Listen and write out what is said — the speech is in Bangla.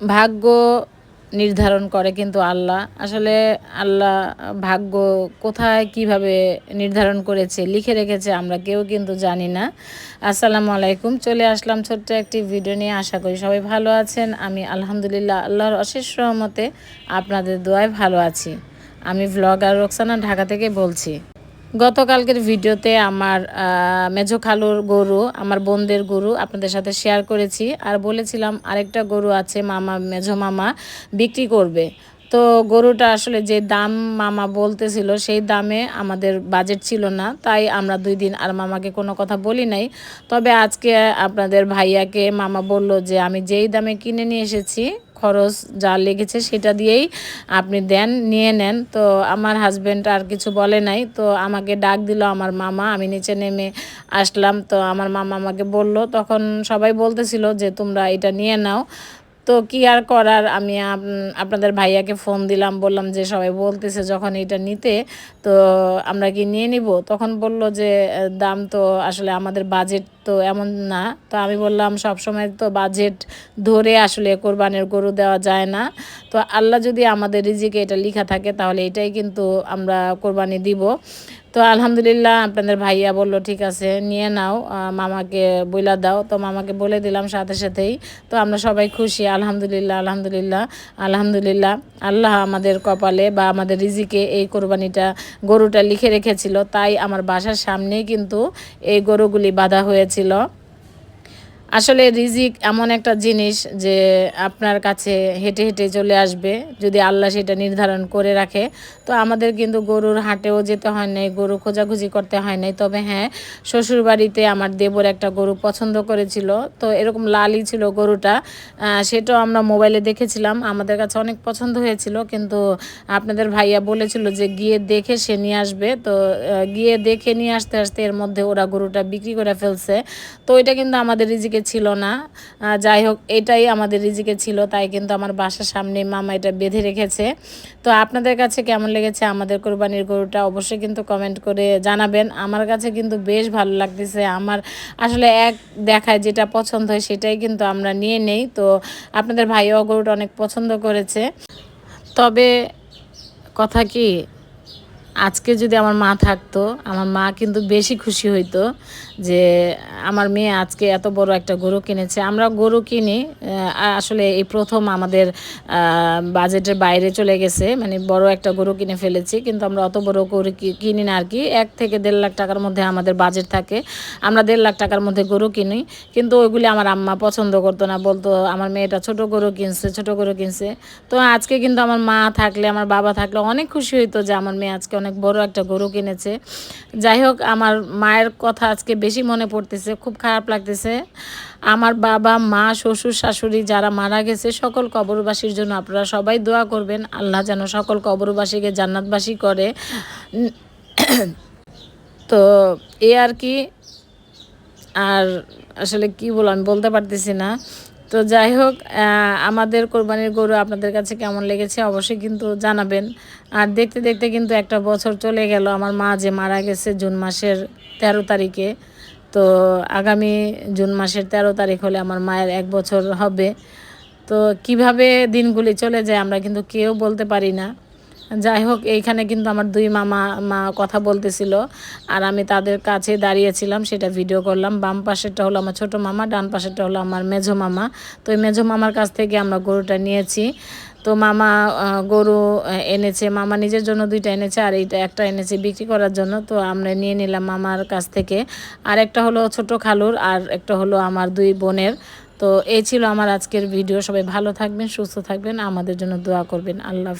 ভাগ্য নির্ধারণ করে কিন্তু আল্লাহ। আসলে আল্লাহ ভাগ্য কোথায় কীভাবে নির্ধারণ করেছে, লিখে রেখেছে আমরা কেউ কিন্তু জানি না। আসসালামু আলাইকুম, চলে আসলাম ছোট্ট একটি ভিডিও নিয়ে। আশা করি সবাই ভালো আছেন। আমি আলহামদুলিল্লাহ আল্লাহর অশেষ রহমতে আপনাদের দোয়ায় ভালো আছি। আমি ভ্লগার রোকসানা ঢাকা থেকে বলছি। গতকালকের ভিডিওতে আমার মেঝো খালুর গরু, আমার বোনদের গরু আপনাদের সাথে শেয়ার করেছি। আর বলেছিলাম আরেকটা গরু আছে, মামা, মেঝো মামা, বিক্রি করবে। তো গরুটা আসলে যে দাম মামা বলতেছিল, সেই দামে আমাদের বাজেট ছিল না। তাই আমরা দুই দিন আর মামাকে কোনো কথা বলি নাই। তবে আজকে আপনাদের ভাইয়াকে মামা বলল যে, আমি যেই দামে কিনে নিয়ে এসেছি খরচ যা লেগেছে সেটা দিয়েই আপনি দেন, নিয়ে নেন। তো আমার হাজব্যান্ড আর কিছু বলে নাই। তো আমাকে ডাক দিল আমার মামা, আমি নিচে নেমে আসলাম। তো আমার মামা আমাকে বলল, তখন সবাই বলতেছিল যে তোমরা এটা নিয়ে নাও। তো কি আর করার? আমি আপনাদের ভাইয়াকে ফোন দিলাম, বললাম যে সবাই বলতেছে যখন এটা নিতে, তো আমরা কি নিয়ে নিব? তখন বলল যে দাম তো আসলে আমাদের বাজেট তো এমন না। তো আমি বললাম সব সময় তো বাজেট ধরে আসলে কোরবানের গরু দেওয়া যায় না। তো আল্লাহ যদি আমাদের রিজিকে এটা লেখা থাকে, তাহলে এটাই কিন্তু আমরা কোরবানি দিব। তো আলহামদুলিল্লাহ, আপনাদের ভাইয়া বলল, ঠিক আছে, নিয়ে নাও মামাকে বইলা দাও। তো মামাকে বলে দিলাম সাথে সাথেই। তো আমরা সবাই খুশি, আলহামদুলিল্লাহ আলহামদুলিল্লাহ আলহামদুলিল্লাহ। আল্লাহ আমাদের কপালে বা আমাদের রিজিকে এই কোরবানিটা, গরুটা লিখে রেখেছিল। তাই আমার বাসার সামনেই কিন্তু এই গরুগুলি বাঁধা হয়েছিল আসলে রিজিক এমন একটা জিনিস যে আপনার কাছে হেঁটে হেঁটে চলে আসবে, যদি আল্লাহ সেটা নির্ধারণ করে রাখে। তো আমাদের কিন্তু গরুর হাটেও যেতে হয় নাই, গরু খোঁজাখুঁজি করতে হয় নাই। তবে হ্যাঁ শ্বশুর বাড়িতে আমার দেবর একটা গরু পছন্দ করেছিল। তো এরকম লালই ছিল গরুটা সেটাও আমরা মোবাইলে দেখেছিলাম। আমাদের কাছে অনেক পছন্দ হয়েছিল, কিন্তু আপনাদের ভাইয়া বলেছিল যে গিয়ে দেখে সে নিয়ে আসবে। তো গিয়ে দেখে নিয়ে আসতে আসতে এর মধ্যে ওরা গরুটা বিক্রি করে ফেলছে। তো এটা কিন্তু আমাদের রিজিকে রিজিকে ছিল না। যাই হোক, এটাই আমাদের রিজিকে ছিল, তাই কিন্তু আমার বাসার সামনে মামা এটা বেঁধে রেখেছে। তো আপনাদের কাছে কেমন লেগেছে আমাদের কোরবানির গরুটা অবশ্যই কিন্তু কমেন্ট করে জানাবেন। আমার কাছে কিন্তু বেশ ভালো লাগতেছে। আমার আসলে এক দেখায় যেটা পছন্দ হয় সেটাই কিন্তু আমরা নিয়ে নেই। তো আপনাদের ভাইও গরুটা অনেক পছন্দ করেছে। তবে কথা কি আজকে যদি আমার মা থাকতো, আমার মা কিন্তু বেশি খুশি হইতো যে আমার মেয়ে আজকে এত বড় একটা গরু কিনেছে। আমরা গরু কিনি আসলে এই প্রথম আমাদের বাজেটের বাইরে চলে গেছে মানে বড় একটা গরু কিনে ফেলেছি, কিন্তু আমরা অত বড় গরু কিনি না আর কি এক থেকে দেড় লাখ টাকার মধ্যে আমাদের বাজেট থাকে। আমরা দেড় লাখ টাকার মধ্যে গরু কিনি, কিন্তু ওইগুলি আমার আম্মা পছন্দ করতো না, বলতো, আমার মেয়েটা ছোট গরু কিনছে, ছোট গরু কিনছে। তো আজকে কিন্তু আমার মা থাকলে, আমার বাবা থাকলে অনেক খুশি হইতো যে আমার মেয়ে আজকে অনেক বড় একটা গরু কিনেছে। যাই হোক আমার মায়ের কথা আজকে বেশি মনে পড়তেছে, খুব খারাপ লাগতেছে। আমার বাবা, মা, শ্বশুর, শাশুড়ি যারা মারা গেছে, সকল কবরবাসীর জন্য আপনারা সবাই দোয়া করবেন। আল্লাহ যেন সকল কবরবাসীকে জান্নাতবাসী করে। তো, এ আর কি। আর আসলে কি বলো আমি বলতে পারতেছি না। তো যাই হোক আমাদের কোরবানির গরু আপনাদের কাছে কেমন লেগেছে অবশ্যই কিন্তু জানাবেন। আর দেখতে দেখতে কিন্তু একটা বছর চলে গেল, আমার মা যে মারা গেছে জুন মাসের তেরো তারিখে। তো আগামী জুন মাসের তেরো তারিখ হলে আমার মায়ের এক বছর হবে। তো কীভাবে দিনগুলি চলে যায় আমরা কিন্তু কেউ বলতে পারি না। যাই হোক, এইখানে কিন্তু আমার দুই মামা, মা কথা বলতেছিল আর আমি তাদের কাছে দাঁড়িয়েছিলাম, সেটা ভিডিও করলাম। বাম পাশেরটা হলো আমার ছোট মামা, ডান পাশেরটা হলো আমার মেঝো মামা। তো ওই মেঝো মামার কাছ থেকে আমরা গরুটা নিয়েছি। তো মামা গরু এনেছে। মামা নিজের জন্য দুইটা এনেছে আর এইটা একটা এনেছে বিক্রি করার জন্য। তো আমরা নিয়ে নিলাম মামার কাছ থেকে। আর একটা হলো ছোট খালুর আর একটা হলো আমার দুই বোনের। তো এই ছিল আমার আজকের ভিডিও সবাই ভালো থাকবেন, সুস্থ থাকবেন। আমাদের জন্য দোয়া করবেন। আল্লাহ